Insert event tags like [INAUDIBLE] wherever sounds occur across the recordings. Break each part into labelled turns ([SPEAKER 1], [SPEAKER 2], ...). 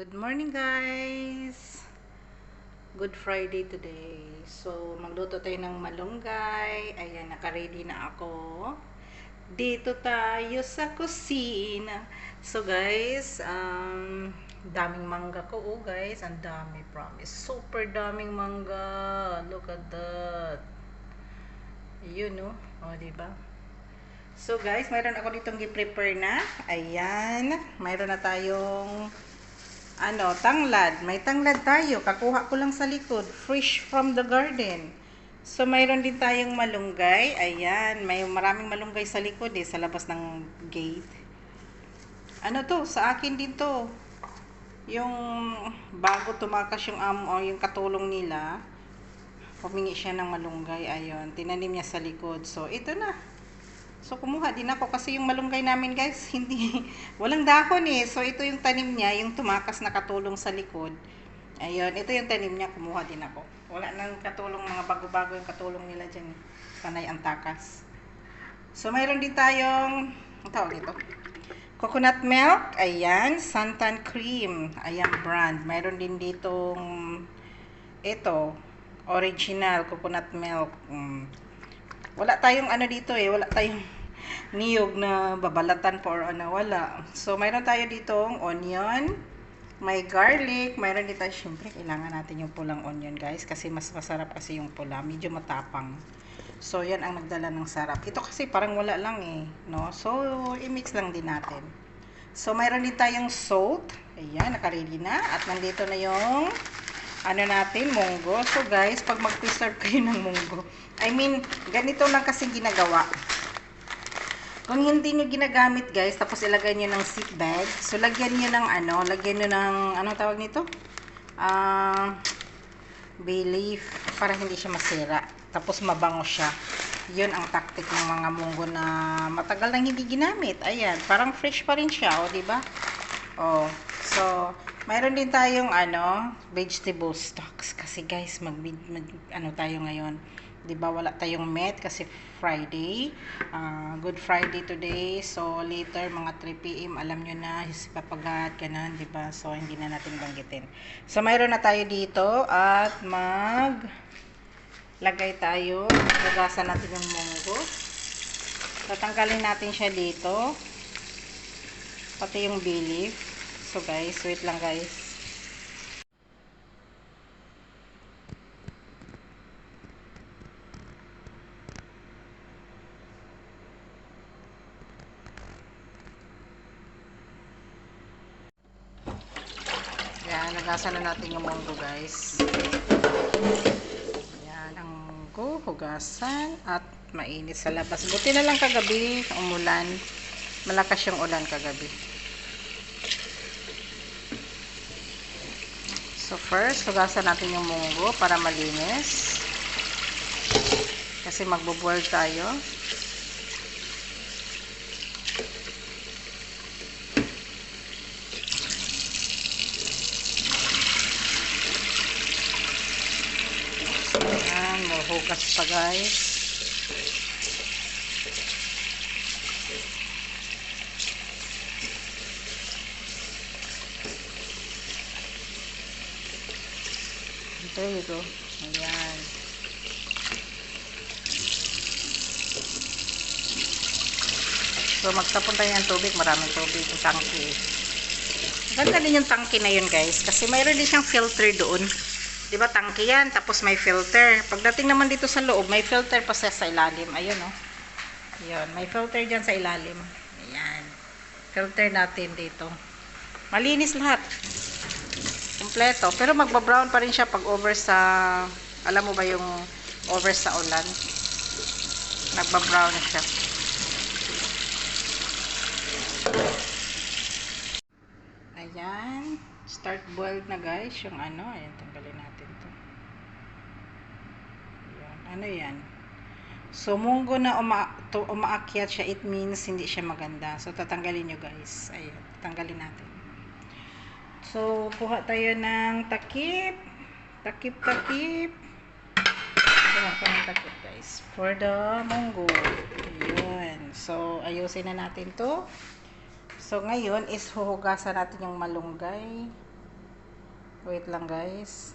[SPEAKER 1] Good morning guys! Good Friday today. So, magluto tayo ng malunggay. Ayan, naka-ready na ako. Dito tayo sa kusina. So guys, um, daming mangga ko. Oh guys, ang dami promise. Super daming mangga. Look at that. Yun oh. O, diba? So guys, mayroon ako ditong gi-prepare na. Ayan. Mayroon na tayong ano, tanglad. May tanglad tayo. Kakuha ko lang sa likod. Fresh from the garden. So, mayroon din tayong malunggay. Ayan. May maraming malunggay sa likod eh. Sa labas ng gate. Ano to? Sa akin din to. Yung bago tumakas yung amo, o yung katulong nila, humingi siya ng malunggay. Ayun. Tinanim niya sa likod. So, ito na. So, kumuha din ako kasi yung malunggay namin guys, [LAUGHS] hindi, walang dahon eh. So, ito yung tanim niya, yung tumakas na katulong sa likod. Ayun, ito yung tanim niya, kumuha din ako. Wala nang katulong, mga bago-bago yung katulong nila dyan. Panay ang takas. So, mayroon din tayong, tawag ito? Coconut milk, ayan, santan cream, ayan brand. Mayroon din ditong, ito, original coconut milk. Mm. Wala tayong ano dito eh, wala tayong [LAUGHS] niyog na babalatan po or ano, wala. So, mayroon tayo ditong onion, may garlic, mayroon dito, syempre, kailangan natin yung pulang onion guys, kasi mas masarap kasi yung pula, medyo matapang. So, yan ang nagdala ng sarap. Ito kasi parang wala lang eh, no? So, i-mix lang din natin. So, mayroon din tayong salt. Ayan, nakaready na. At nandito na yung ano natin, munggo. So guys, pag mag-preserve kayo ng munggo, I mean, ganito lang kasi ginagawa. Kung hindi nyo ginagamit guys, tapos ilagay nyo ng zip bag, so lagyan nyo ng ano, lagyan nyo ng, anong tawag nito? Uh, bay leaf, para hindi siya masira. Tapos mabango siya. Yun ang tactic ng mga munggo na matagal nang hindi ginamit. Ayan, parang fresh pa rin siya, o, oh, di ba? Oh, so, mayroon din tayong ano, vegetable stocks kasi guys, mag, mag ano tayo ngayon. 'Di ba wala tayong met kasi Friday. Uh, Good Friday today. So later mga 3 PM alam niyo na papagat ganun, 'di ba? So hindi na natin banggitin. So mayroon na tayo dito at mag lagay tayo. Lagasan natin yung munggo. Tatanggalin natin siya dito. Pati yung bay leaf. So guys, wait lang guys. Yan, nagasan na natin yung munggo guys. Yan, ang munggo, hugasan at mainit sa labas. Buti na lang kagabi, umulan. Malakas yung ulan kagabi. So first, hugasan natin yung munggo para malinis. Kasi magbo-boil tayo. Ayan, mahugas pa guys. There you go. Ayan. So, magtapon tayo ng tubig. Maraming tubig. Yung tangki. Ganda din yung tangki na yun, guys. Kasi mayroon din siyang filter doon. Ba tangki yan? Tapos may filter. Pagdating naman dito sa loob, may filter pa sa ilalim. Ayun, oh. Ayun. May filter dyan sa ilalim. Ayan. Filter natin dito. Malinis lahat kompleto. Pero magba-brown pa rin siya pag over sa, alam mo ba yung over sa ulan? Nagba-brown na siya. Ayan. Start boiled na guys. Yung ano, ayan, tanggalin natin to. Ayan. Ano yan? So, munggo na uma to, umaakyat siya, it means hindi siya maganda. So, tatanggalin nyo guys. Ayan, tatanggalin natin. So, kuha tayo ng takip. Takip-takip. Kuha ko ng takip, guys. For the munggo. Ayan. So, ayusin na natin to. So, ngayon is huhugasan natin yung malunggay. Wait lang guys.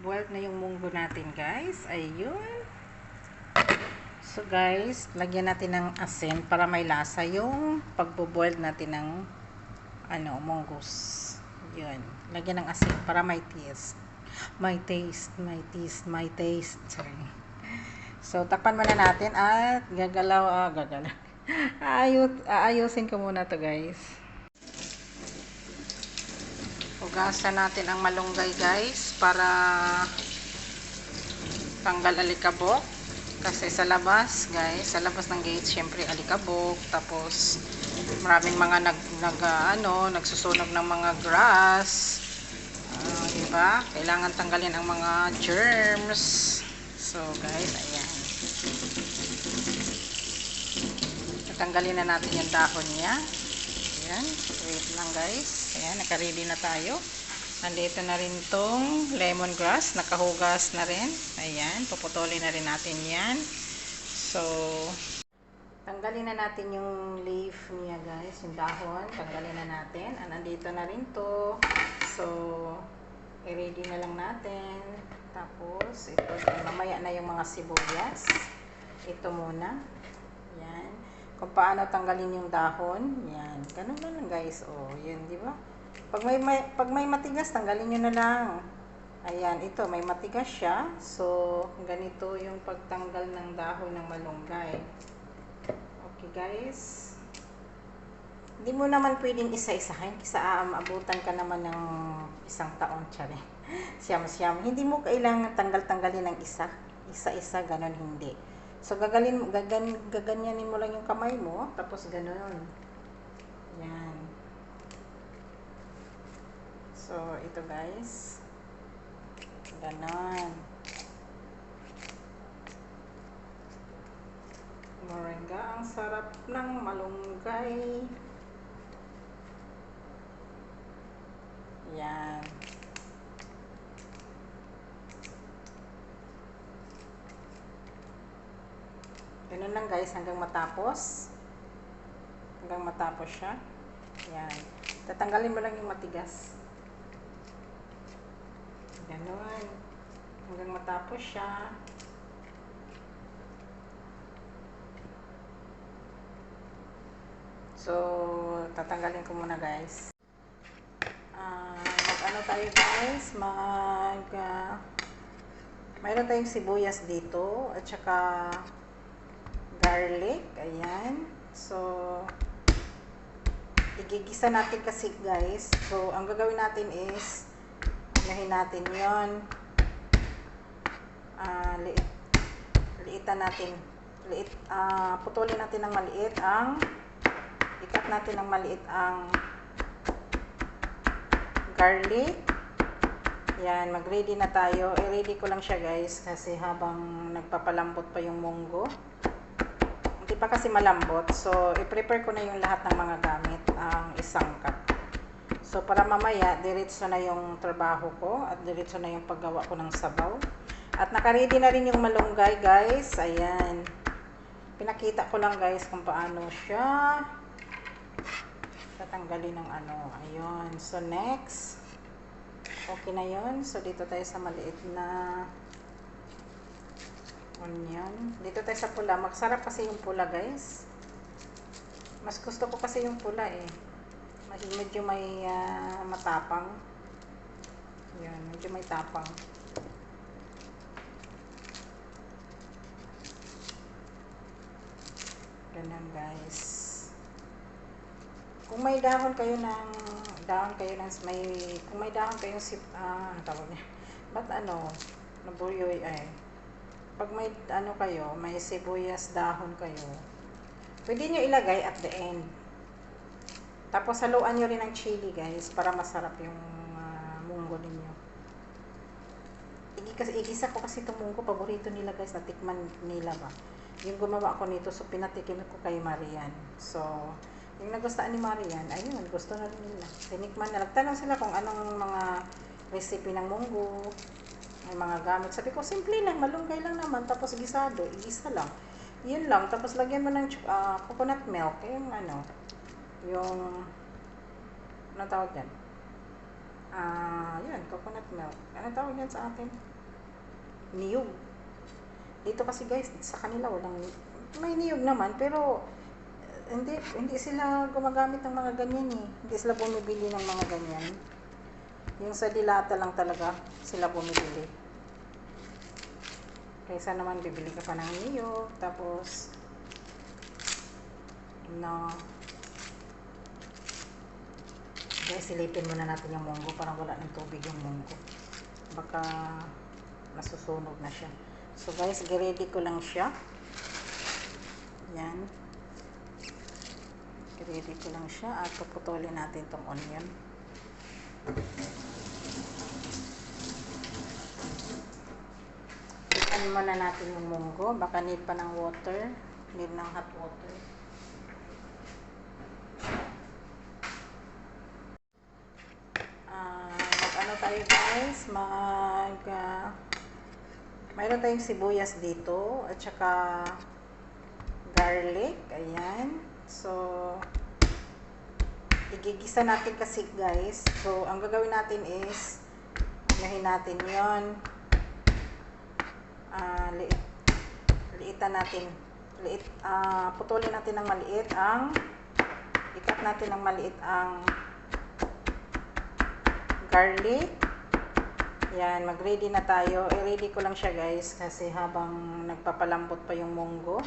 [SPEAKER 1] Boiled na yung munggo natin guys. Ayun. So guys, lagyan natin ng asin para may lasa yung pagbo-boiled natin ng ano, munggos. Yun. Lagyan ng asin para may taste. May taste, may taste, may taste. Sorry. So, takpan muna natin at gagalaw, ah, gagalaw. [LAUGHS] Aayos, aayusin ko muna to guys. Hugasan natin ang malunggay guys para tanggal alikabok. Kasi sa labas guys, sa labas ng gate syempre alikabok. Tapos maraming mga nag, nag ah, ano, nagsusunog ng mga grass. Ah, di ba? Kailangan tanggalin ang mga germs. So guys, ayan. Tatanggalin na natin yung dahon niya. Ayan. Wait lang guys. Ayan, nakaready na tayo. Nandito na rin tong lemongrass. Nakahugas na rin. Ayan, puputulin na rin natin yan. So, tanggalin na natin yung leaf niya guys, yung dahon. Tanggalin na natin. Ah, nandito na rin to. So, i-ready na lang natin. Tapos, ito, mamaya na yung mga sibuyas. Ito muna. Yan. Kung paano tanggalin yung dahon. Yan. Ganun na lang guys. Oh, yan, di ba? Pag may, may, pag may matigas, tanggalin nyo na lang. Ayan, ito, may matigas siya. So, ganito yung pagtanggal ng dahon ng malunggay. Okay, guys. Hindi mo naman pwedeng isa-isahin kasi aabutan ka naman ng isang taon, tsari. [LAUGHS] Siyam-siyam. Hindi mo kailangan tanggal-tanggalin ng isa. Isa-isa, ganon hindi. So, gagalin, gagan, gaganyanin mo lang yung kamay mo, tapos ganon. Yan. So, ito guys. Ganon. Moringa, ang sarap ng malunggay. Yan. Ganun lang guys, hanggang matapos. Hanggang matapos siya. Yan. Tatanggalin mo lang yung matigas. Ganun. Hanggang matapos siya. So, tatanggalin ko muna guys. Ah, mag-ano tayo guys? Mag... ah, mayroon tayong sibuyas dito. At saka garlic. Ayan. So, igigisa natin kasi guys. So, ang gagawin natin is Unahin natin yon uh, liit, liitan natin liit, uh, putulin natin ng maliit ang ikat natin ng maliit ang garlic yan, mag ready na tayo i-ready ko lang siya guys kasi habang nagpapalambot pa yung munggo hindi pa kasi malambot so i-prepare ko na yung lahat ng mga gamit ang isang cup So, para mamaya, diretso na yung trabaho ko at diretso na yung paggawa ko ng sabaw. At nakaready na rin yung malunggay, guys. Ayan. Pinakita ko lang, guys, kung paano siya tatanggalin ng ano. Ayun. So, next. Okay na yun. So, dito tayo sa maliit na onion. Dito tayo sa pula. Magsarap kasi yung pula, guys. Mas gusto ko kasi yung pula, eh medyo may uh, matapang. Yan, medyo may tapang. Ganun guys. Kung may dahon kayo ng dahon kayo ng may kung may dahon kayo si ah tawag niya. But ano, nabuyoy ay pag may ano kayo, may sibuyas dahon kayo, pwede nyo ilagay at the end tapos haluan nyo rin ng chili guys para masarap yung uh, munggo ninyo. Igisa, igisa ko kasi itong munggo, paborito nila guys, natikman nila ba. Yung gumawa ko nito, so pinatikim ko kay Marian. So, yung nagustuhan ni Marian, ayun, gusto na rin nila. Tinikman na. Nagtanong sila kung anong mga recipe ng munggo, may mga gamit. Sabi ko, simple lang, malunggay lang naman, tapos gisado, igisa lang. Yun lang, tapos lagyan mo ng uh, coconut milk, yung ano, yung ano tawag yan? Ah, yan, coconut milk. Ano tawag yan sa atin? Niyog. Dito kasi guys, sa kanila walang may niyog naman pero hindi hindi sila gumagamit ng mga ganyan eh. Hindi sila bumibili ng mga ganyan. Yung sa dilata lang talaga sila bumibili. Kaysa naman bibili ka pa ng niyog, tapos no. Guys, silipin muna natin yung munggo. Parang wala ng tubig yung munggo. Baka nasusunog na siya. So guys, ready ko lang siya. Yan. Ready ko lang siya. At puputulin natin tong onion. Ano muna natin yung munggo. Baka need pa ng water. Need ng hot water. Ah, mag ano tayo guys? Mag ah, mayroon tayong sibuyas dito at saka garlic. Ayan. So, igigisa natin kasi guys. So, ang gagawin natin is unahin natin yon ah liit liitan natin liit ah putulin natin ng maliit ang ikat natin ng maliit ang garlic. Yan mag-ready na tayo. I-ready ko lang siya guys kasi habang nagpapalambot pa yung munggo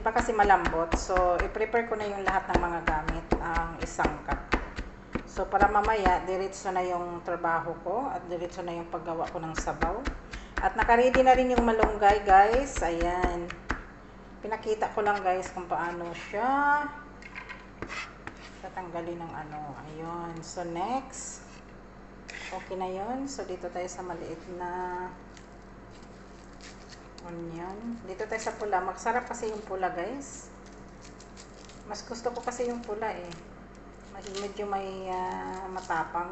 [SPEAKER 1] pa kasi malambot. So i-prepare ko na yung lahat ng mga gamit ang isang cup. So para mamaya diretso na yung trabaho ko at diretso na yung paggawa ko ng sabaw. At nakaready na rin yung malunggay guys. Ayan. Pinakita ko lang guys kung paano siya tatanggalin ng ano. Ayun so next. Okay na yon so dito tayo sa maliit na onion. Dito tayo sa pula. Magsarap kasi yung pula guys. Mas gusto ko kasi yung pula eh. Mas medyo may ah, matapang.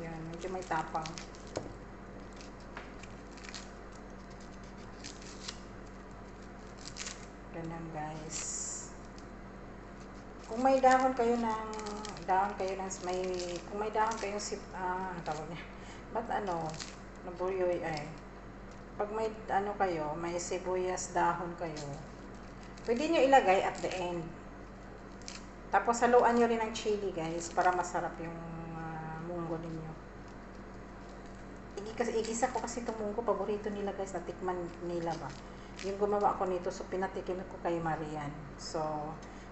[SPEAKER 1] Yan medyo may tapang. Ganun guys. Kung may dahon kayo ng dahon kayo ng may kung may dahon kayong sip ah tawag niya. Ba't ano? Nabuyoy ay pag may ano kayo may sibuyas dahon kayo pwede nyo ilagay at the end. Tapos haluan nyo rin ng chili guys para masarap yung ah, munggo ninyo. Igikas, igisa ko kasi itong munggo paborito nila guys natikman nila ba? Yung gumawa ko nito so pinatikim ko kay Marian. So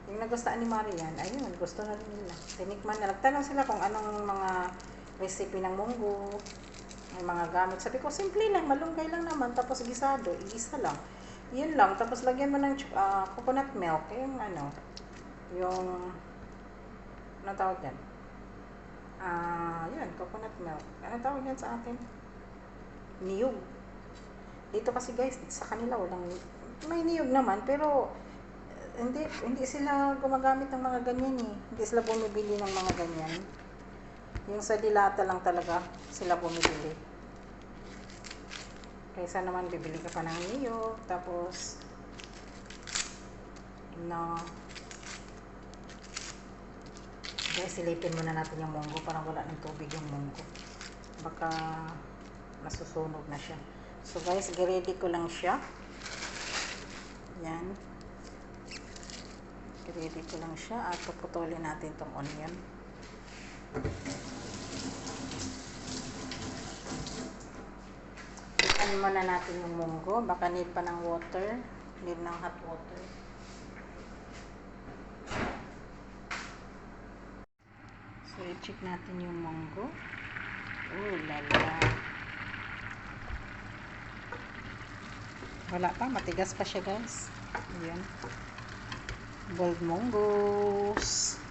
[SPEAKER 1] yung nagustuhan ni Marian ayun gusto na rin nila. Tinikman na nagtanong sila kung anong mga recipe ng munggo may mga gamit. Sabi ko simple lang malunggay lang naman tapos gisado igisa lang. Yun lang tapos lagyan mo ng ah, coconut milk yung ano yung ano tawag yan? Ah yun coconut milk. Ano tawag yan sa atin? Niyog. Dito kasi guys sa kanila walang may niyog naman pero eh, hindi hindi sila gumagamit ng mga ganyan eh. Hindi sila bumibili ng mga ganyan yung sa dilata lang talaga sila bumibili. Kaysa naman bibili ka pa ng niyog tapos no. Guys silipin muna natin yung munggo parang wala ng tubig yung munggo. Baka nasusunog na siya. So guys ready ko lang siya. Yan. Ready ko lang siya at puputulin natin tong onion Ikan muna natin yung munggo. Baka need pa ng water. Need ng hot water. So i-check natin yung munggo. Oh lala wala pa. Matigas pa siya guys. Ayan. Boiled munggos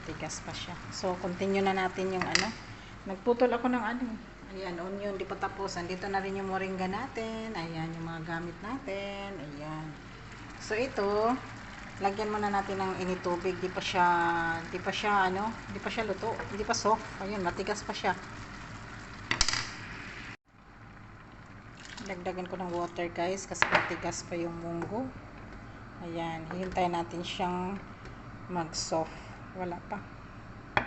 [SPEAKER 1] matigas pa siya. So continue na natin yung ano. Nagputol ako ng ano. Ayan onion di pa tapos. Andito na rin yung moringa natin. Ayan yung mga gamit natin. Ayan. So ito lagyan muna natin ng initubig. Di pa siya di pa siya ano di pa siya luto. Di pa soft. Ayun matigas pa siya. Dagdagan ko ng water guys kasi matigas pa yung munggo. Ayan hintayin natin siyang mag soft wala pa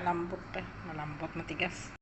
[SPEAKER 1] Malambot pa. eh. Malambot, matigas.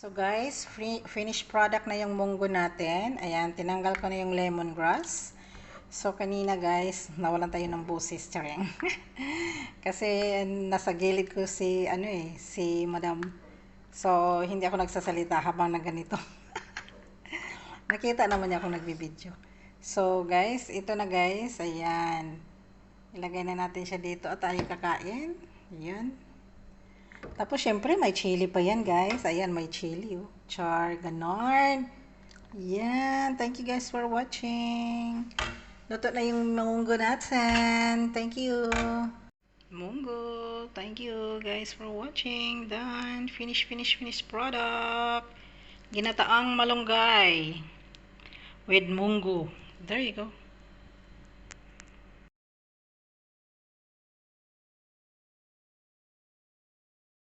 [SPEAKER 1] So guys, free, finished product na yung munggo natin. Ayan, tinanggal ko na yung lemongrass. So kanina guys, nawalan tayo ng busis, charing. [LAUGHS] Kasi nasa gilid ko si ano eh, si Madam. So hindi ako nagsasalita habang na ganito. [LAUGHS] Nakita naman niya ako nagbibideo. So guys, ito na guys, ayan. Ilagay na natin siya dito at tayo kakain. Ayan. Tapos, syempre, may chili pa yan, guys. Ayan, may chili, oh. Char, ganon. Yan. Thank you, guys, for watching. Luto na yung munggo natin. Thank you. Munggo. Thank you, guys, for watching. Done. Finish, finish, finish product. Ginataang malunggay. With munggo. There you go.